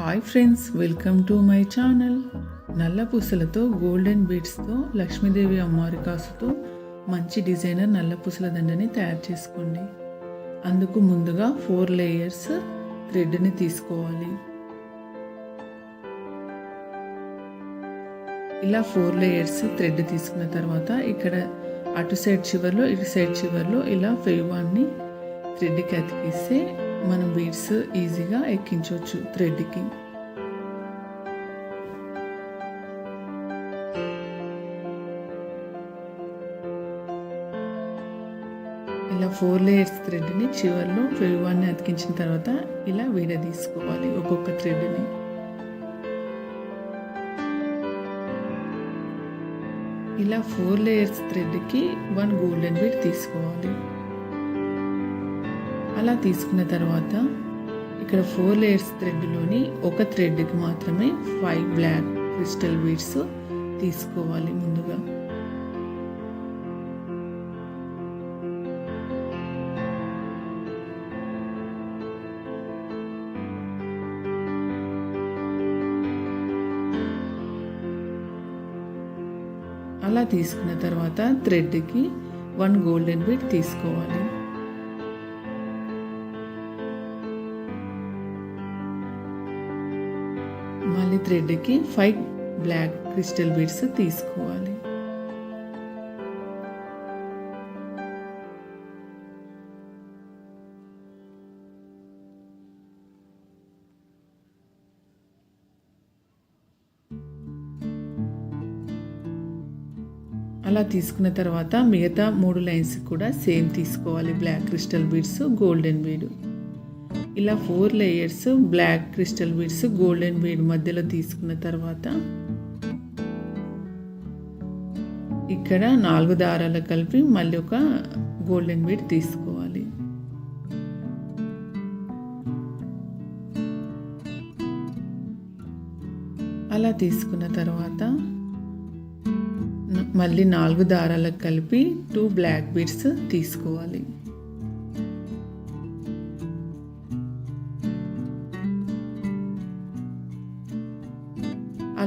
Hi friends welcome to my channel నల్ల పూసలతో golden బీడ్స్తో Lakshmidevi అమ్మవారి కాసుతో మంచి డిజైనర్ నల్ల పూసల దండని తయారు చేసుకోండి. అందుకు ముందుగా ఫోర్ లేయర్స్ థ్రెడ్ని తీసుకోవాలి. ఇలా ఫోర్ లేయర్స్ థ్రెడ్ తీసుకున్న తర్వాత ఇక్కడ అటు సైడ్ చివర్లో ఇటు సైడ్ చివర్లో ఇలా ఫెవివాన్ని థ్రెడ్కి అతికిస్తే మనం బీడ్స్ ఈజీగా ఎక్కించవచ్చు థ్రెడ్కి ఇలా ఫోర్ లేయర్స్ థ్రెడ్ని చివర్లో ఫిల్వాన్ని అతికించిన తర్వాత ఇలా విడదీసుకోవాలి ఒక్కొక్క థ్రెడ్ని ఇలా ఫోర్ లేయర్స్ థ్రెడ్కి వన్ గోల్డెన్ బీడ్ తీసుకోవాలి. అలా తీసుకున్న తర్వాత ఇక్కడ ఫోర్ లేయర్స్ థ్రెడ్లోని ఒక థ్రెడ్కి మాత్రమే ఫైవ్ బ్లాక్ క్రిస్టల్ బీడ్స్ తీసుకోవాలి ముందుగా. అలా తీసుకున్న తర్వాత థ్రెడ్కి వన్ గోల్డెన్ బీడ్ తీసుకోవాలి. మళ్ళీ థ్రెడ్కి ఫైవ్ బ్లాక్ క్రిస్టల్ బీడ్స్ తీసుకోవాలి. అలా తీసుకున్న తర్వాత మిగతా మూడు లైన్స్ కూడా సేమ్ తీసుకోవాలి. Black crystal beads golden bead. ఇలా four layers black crystal beads golden bead మధ్యలో తీసుకున్న తర్వాత ఇక్కడ నాలుగు దారాలు కలిపి మళ్ళీ ఒక గోల్డెన్ బీడ్ తీసుకోవాలి. అలా తీసుకున్న తర్వాత మళ్ళీ నాలుగు దారాలకు కలిపి టూ బ్లాక్ బీడ్స్ తీసుకోవాలి.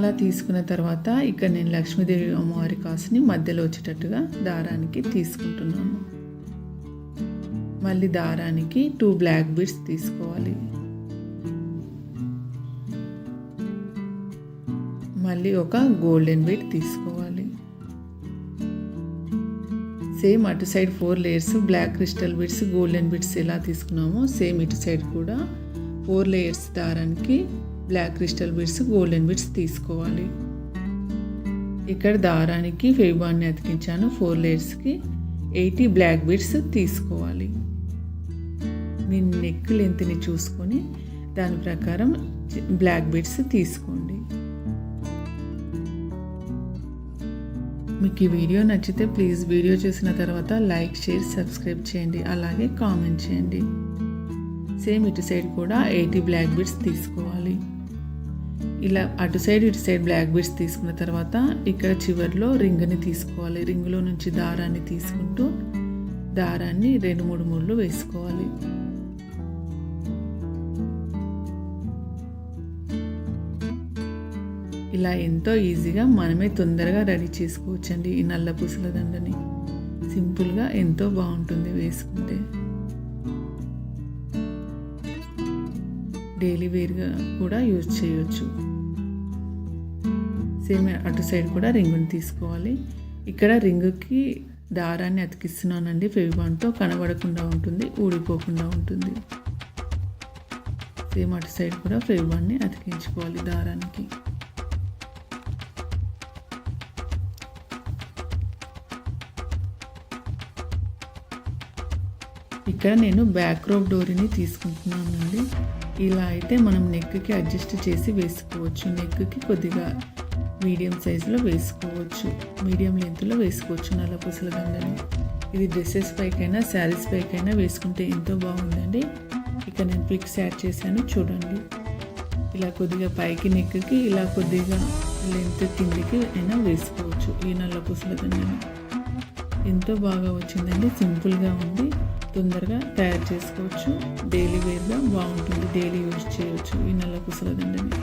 అలా తీసుకున్న తర్వాత ఇక్కడ నేను లక్ష్మీదేవి అమ్మవారి కాసుని మధ్యలో వచ్చేటట్టుగా దారానికి తీసుకుంటున్నాను. మళ్ళీ దారానికి టూ బ్లాక్ బీడ్స్ తీసుకోవాలి. మళ్ళీ ఒక గోల్డెన్ బీడ్ తీసుకోవాలి. సేమ్ అటు side four layers black crystal beads golden beads ఎలా తీసుకున్నామో సేమ్ ఇటు సైడ్ కూడా ఫోర్ లేయర్స్ దారానికి black crystal beads golden beads తీసుకోవాలి. ఇక్కడ దారానికి ఫేబాన్ని అతికించాను. ఫోర్ లేయర్స్కి ఎయిటీ బ్లాక్ బిడ్స్ తీసుకోవాలి. మీ నెక్ లెంత్ని చూసుకొని దాని ప్రకారం బ్లాక్ బిడ్స్ తీసుకోండి. మీకు ఈ వీడియో నచ్చితే ప్లీజ్ వీడియో చూసిన తర్వాత లైక్ షేర్ సబ్స్క్రైబ్ చేయండి. అలాగే కామెంట్ చేయండి. సేమ్ ఇటు సైడ్ కూడా ఎయిటీ బ్లాక్ బిడ్స్ తీసుకోవాలి. ఇలా అటు సైడ్ ఇటు సైడ్ బ్లాక్ బీడ్స్ తీసుకున్న తర్వాత ఇక్కడ చివరిలో రింగ్ని తీసుకోవాలి. రింగులో నుంచి దారాన్ని తీసుకుంటూ దారాన్ని రెండు మూడు ముళ్ళు వేసుకోవాలి. ఇలా ఎంతో ఈజీగా మనమే తొందరగా రెడీ చేసుకోవచ్చండి ఈ నల్ల పూసల దండని. సింపుల్గా ఎంతో బాగుంటుంది వేసుకుంటే. డైలీ వేర్గా కూడా యూజ్ చేయొచ్చు. సేమ్ అటు సైడ్ కూడా రింగుని తీసుకోవాలి. ఇక్కడ రింగుకి దారాన్ని అతికిస్తున్నానండి. ఫెవిబాన్తో కనబడకుండా ఉంటుంది ఊడిపోకుండా ఉంటుంది. సేమ్ అటు సైడ్ కూడా ఫెవిబాన్ని అతికించుకోవాలి దారానికి. ఇక్కడ నేను బ్యాక్ రోప్ డోరీని తీసుకుంటున్నానండి. ఇలా అయితే మనం నెక్కి అడ్జస్ట్ చేసి వేసుకోవచ్చు. నెక్కి కొద్దిగా మీడియం సైజులో వేసుకోవచ్చు. మీడియం లెంత్లో వేసుకోవచ్చు నల్ల పూసల గంగని ఇది డ్రెస్సెస్ పైకైనా శారీస్ పైకైనా వేసుకుంటే ఎంతో బాగుందండి. ఇక నేను పిక్స్ యాడ్ చేశాను చూడండి. ఇలా కొద్దిగా పైకి నెక్కి ఇలా కొద్దిగా లెంత్ కిందికి అయినా వేసుకోవచ్చు ఈ నల్ల పూసల గంగని ఎంతో బాగా వచ్చిందండి సింపుల్గా ఉంది. తొందరగా తయారు చేసుకోవచ్చు. డైలీ వేర్గా బాగుంటుంది డైలీ యూజ్ చేయవచ్చు ఈ నల్ల పూసల దండని.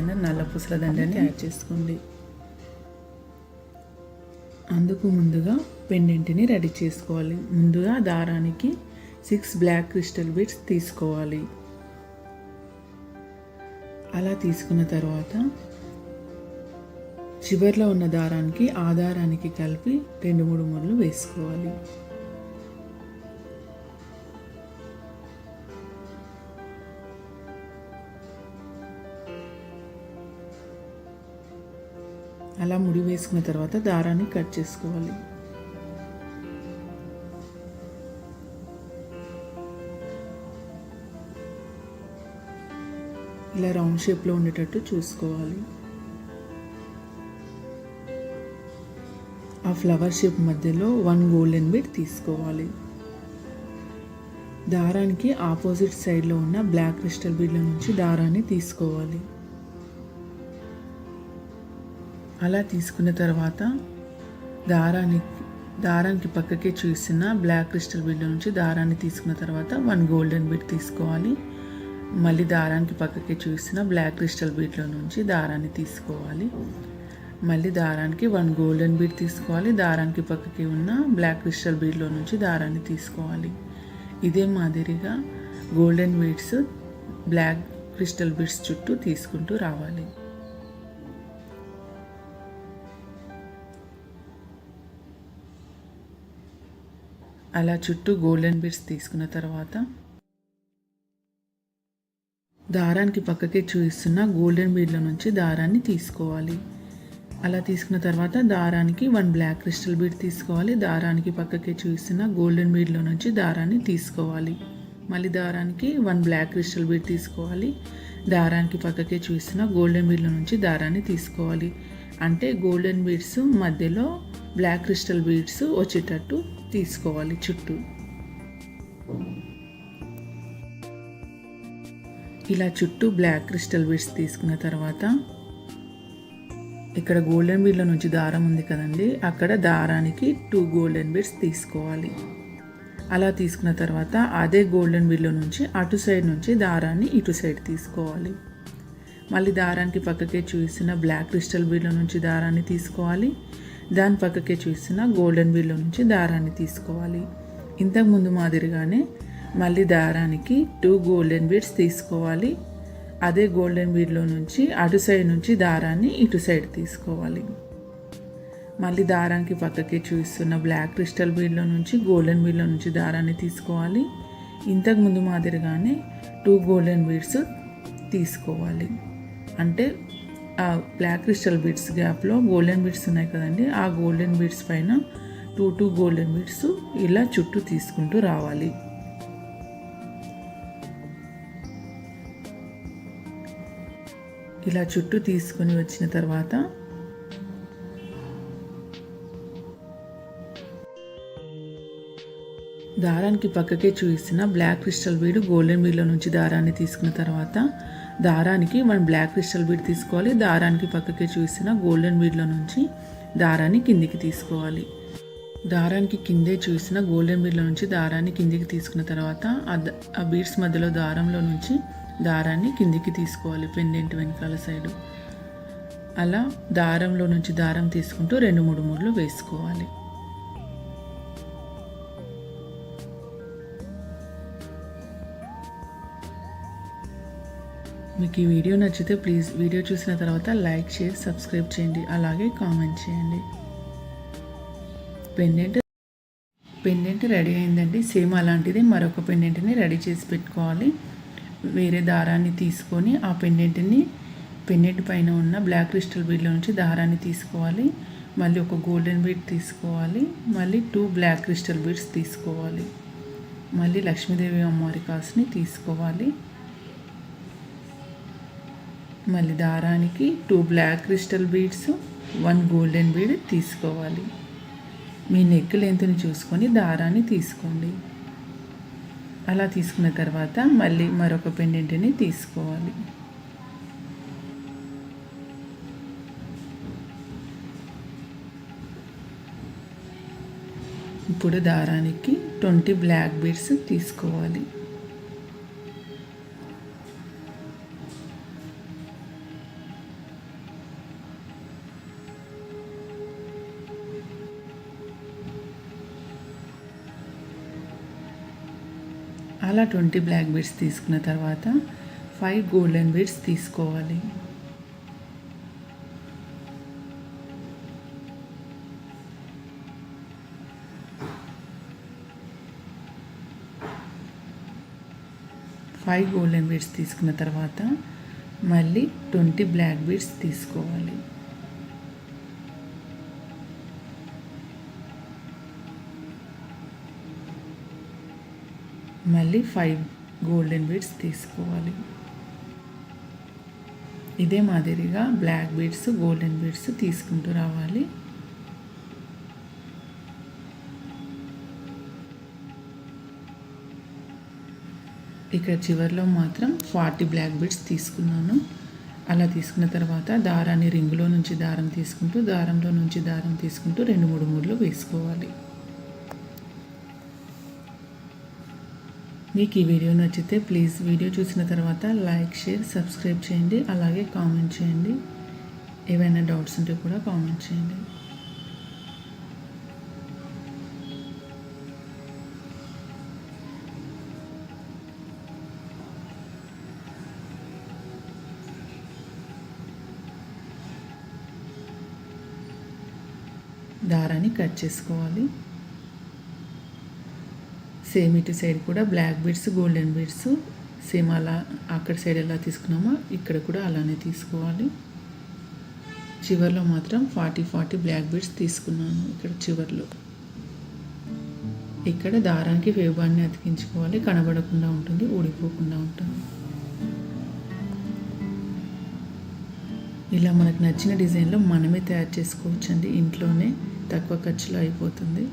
నల్ల పూసల దండని తయారు చేసుకోండి. అందుకు ముందుగా పెండెంట్ని రెడీ చేసుకోవాలి. ముందుగా దారానికి సిక్స్ బ్లాక్ క్రిస్టల్ బీడ్స్ తీసుకోవాలి. అలా తీసుకున్న తర్వాత చివర్లో ఉన్న దారానికి ఆ దారానికి కలిపి రెండు మూడు ముళ్ళు వేసుకోవాలి. అలా ముడి వేసుకున్న తర్వాత దారాన్ని కట్ చేసుకోవాలి. ఇలా రౌండ్ షేప్లో ఉండేటట్టు చూసుకోవాలి. ఆ ఫ్లవర్ షేప్ మధ్యలో వన్ గోల్డెన్ బీడ్ తీసుకోవాలి. దారానికి ఆపోజిట్ సైడ్లో ఉన్న బ్లాక్ క్రిస్టల్ బీడ్ల నుంచి దారాన్ని తీసుకోవాలి. అలా తీసుకున్న తర్వాత దారాన్ని దారానికి పక్కకే చూసిన బ్లాక్ క్రిస్టల్ బిడ్ నుంచి దారాన్ని తీసుకున్న తర్వాత వన్ గోల్డెన్ బిడ్ తీసుకోవాలి. మళ్ళీ దారానికి పక్కకే చూసిన బ్లాక్ క్రిస్టల్ బీడ్లో నుంచి దారాన్ని తీసుకోవాలి. మళ్ళీ దారానికి వన్ గోల్డెన్ బీట్ తీసుకోవాలి. దారానికి పక్కకి ఉన్న బ్లాక్ క్రిస్టల్ బీట్లో నుంచి దారాన్ని తీసుకోవాలి. ఇదే మాదిరిగా golden beads black crystal beads చుట్టూ తీసుకుంటూ రావాలి. అలా చుట్టూ గోల్డెన్ బీడ్స్ తీసుకున్న తర్వాత దారానికి పక్కకే చూపిస్తున్న గోల్డెన్ బీడ్ల నుంచి దారాన్ని తీసుకోవాలి. అలా తీసుకున్న తర్వాత దారానికి వన్ బ్లాక్ క్రిస్టల్ బీడ్ తీసుకోవాలి. దారానికి పక్కకే చూపిస్తున్న గోల్డెన్ బీడ్లో నుంచి దారాన్ని తీసుకోవాలి. మళ్ళీ దారానికి వన్ బ్లాక్ క్రిస్టల్ బీడ్ తీసుకోవాలి. దారానికి పక్కకే చూపిస్తున్న గోల్డెన్ బీడ్లో నుంచి దారాన్ని తీసుకోవాలి. అంటే గోల్డెన్ బీడ్స్ మధ్యలో బ్లాక్ క్రిస్టల్ బీడ్స్ వచ్చేటట్టు తీసుకోవాలి చుట్టూ. ఇలా చుట్టూ బ్లాక్ క్రిస్టల్ బీడ్స్ తీసుకున్న తర్వాత ఇక్కడ గోల్డెన్ బీడ్ల నుంచి దారం ఉంది కదండి అక్కడ దారానికి టూ గోల్డెన్ బీడ్స్ తీసుకోవాలి. అలా తీసుకున్న తర్వాత అదే గోల్డెన్ బీడ్లో నుంచి అటు సైడ్ నుంచి దారాన్ని ఇటు సైడ్ తీసుకోవాలి. మళ్ళీ దారానికి పక్కకే చూసిన బ్లాక్ క్రిస్టల్ బీడ్ల నుంచి దారాన్ని తీసుకోవాలి. దాని పక్కకే చూసిన గోల్డెన్ బీడ్ల నుంచి దారాన్ని తీసుకోవాలి. ఇంతకుముందు మాదిరిగానే మళ్ళీ దారానికి టూ గోల్డెన్ బీడ్స్ తీసుకోవాలి. అదే గోల్డెన్ బీడ్లో నుంచి అటు సైడ్ నుంచి దారాన్ని ఇటు సైడ్ తీసుకోవాలి. మళ్ళీ దారానికి పక్కకి చూస్తున్న బ్లాక్ క్రిస్టల్ బీడ్లో నుంచి గోల్డెన్ బీడ్లో నుంచి దారాన్ని తీసుకోవాలి. ఇంతకుముందు మాదిరిగానే టూ గోల్డెన్ బీడ్స్ తీసుకోవాలి. అంటే ఆ బ్లాక్ క్రిస్టల్ బీడ్స్ గ్యాప్లో గోల్డెన్ బీడ్స్ ఉన్నాయి కదండి. ఆ గోల్డెన్ బీడ్స్ పైన టూ టూ గోల్డెన్ బీడ్స్ ఇలా చుట్టూ తీసుకుంటూ రావాలి. ఇలా చుట్టూ తీసుకొని వచ్చిన తర్వాత దారానికి పక్కకే చూసిన బ్లాక్ క్రిస్టల్ బీడ్ గోల్డెన్ బీడ్లో నుంచి దారాన్ని తీసుకున్న తర్వాత దారానికి మనం బ్లాక్ క్రిస్టల్ బీడ్ తీసుకోవాలి. దారానికి పక్కకి చూసిన గోల్డెన్ బీడ్లో నుంచి దారాన్ని కిందికి తీసుకోవాలి. దారానికి కిందే చూసిన గోల్డెన్ బీడ్లో నుంచి దారాన్ని కిందికి తీసుకున్న తర్వాత ఆ బీడ్స్ మధ్యలో దారంలో నుంచి దారాన్ని కిందికి తీసుకోవాలి పెండెంట్ వెనకాల సైడు. అలా దారంలో నుంచి దారం తీసుకుంటూ రెండు మూడు మూడులు వేసుకోవాలి. మీకు ఈ వీడియో నచ్చితే ప్లీజ్ వీడియో చూసిన తర్వాత లైక్ షేర్ సబ్స్క్రైబ్ చేయండి అలాగే కామెంట్ చేయండి. పెండెంట్ పెండెంట్ రెడీ అయిందండి. సేమ్ అలాంటిది మరొక పెండెంట్ని రెడీ చేసి పెట్టుకోవాలి. వేరే దారాన్ని తీసుకొని ఆ పెండెంట్ని పెండెంట్ పైన ఉన్న బ్లాక్ క్రిస్టల్ బీడ్లో నుంచి దారాన్ని తీసుకోవాలి. మళ్ళీ ఒక గోల్డెన్ బీడ్ తీసుకోవాలి. మళ్ళీ టూ బ్లాక్ క్రిస్టల్ బీడ్స్ తీసుకోవాలి. మళ్ళీ లక్ష్మీదేవి అమ్మవారి కాసుని తీసుకోవాలి. మళ్ళీ దారానికి two black crystal beads one golden bead తీసుకోవాలి. మీ నెక్ లెంత్ని చూసుకొని దారాన్ని తీసుకోండి. అలా తీసుకున్న తర్వాత మళ్ళీ మరొక పెండెంట్ని తీసుకోవాలి. ఇప్పుడు దారానికి ట్వంటీ బ్లాక్ బీడ్స్ తీసుకోవాలి. అలా ట్వంటీ బ్లాక్ బీడ్స్ తీసుకున్న తర్వాత ఫైవ్ గోల్డెన్ బీడ్స్ తీసుకోవాలి. ఫైవ్ గోల్డెన్ బీడ్స్ తీసుకున్న తర్వాత మళ్ళీ ట్వంటీ బ్లాక్ బీడ్స్ తీసుకోవాలి. మళ్ళీ ఫైవ్ గోల్డెన్ బీడ్స్ తీసుకోవాలి. ఇదే మాదిరిగా బ్లాక్ బీడ్స్ గోల్డెన్ బీడ్స్ తీసుకుంటూ రావాలి. ఇక్కడ చివరిలో మాత్రం ఫార్టీ బ్లాక్ బీడ్స్ తీసుకున్నాను. అలా తీసుకున్న తర్వాత దారాన్ని రింగులో నుంచి దారం తీసుకుంటూ దారంలో నుంచి దారం తీసుకుంటూ రెండు మూడు మూడులు వేసుకోవాలి. మీకు ఈ వీడియో నచ్చితే ప్లీజ్ వీడియో చూసిన తర్వాత లైక్ షేర్ సబ్స్క్రైబ్ చేయండి. అలాగే కామెంట్ చేయండి. ఏవైనా డౌట్స్ ఉంటే కూడా కామెంట్ చేయండి. దారాన్ని కట్ చేసుకోవాలి. సేమ్ ఇటు సైడ్ కూడా black beads golden beads same అలా అక్కడ సైడ్ ఎలా తీసుకున్నామో ఇక్కడ కూడా అలానే తీసుకోవాలి. చివరిలో మాత్రం ఫార్టీ ఫార్టీ బ్లాక్ బీడ్స్ తీసుకున్నాను ఇక్కడ చివరిలో. ఇక్కడ దారానికి వేబాన్ని అతికించుకోవాలి. కనబడకుండా ఉంటుంది ఊడిపోకుండా ఉంటుంది. ఇలా మనకు నచ్చిన డిజైన్లో మనమే తయారు చేసుకోవచ్చండి. ఇంట్లోనే తక్కువ ఖర్చులో అయిపోతుంది.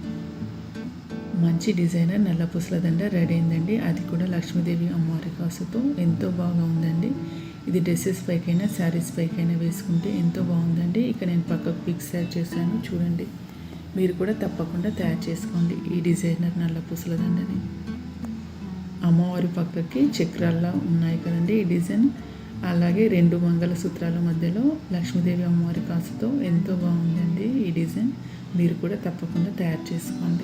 మంచి డిజైనర్ నల్ల పూసల దండ రెడీ అయిందండి. అది కూడా లక్ష్మీదేవి అమ్మవారి కాసుతో. ఎంతో బాగా ఉందండి. ఇది డ్రెస్సెస్ పైకైనా శారీస్ పైకైనా వేసుకుంటే ఎంతో బాగుందండి. ఇక నేను పక్కకు పిక్స్ తయారు చేశాను. చూడండి. మీరు కూడా తప్పకుండా తయారు చేసుకోండి ఈ డిజైనర్ నల్ల పూసల దండని. అమ్మవారి పక్కకి చక్రాల్లో ఉన్నాయి కదండి ఈ డిజైన్. అలాగే రెండు మంగళసూత్రాల మధ్యలో లక్ష్మీదేవి అమ్మవారి కాసుతో ఎంతో బాగుందండి ఈ డిజైన్. మీరు కూడా తప్పకుండా తయారు చేసుకోండి.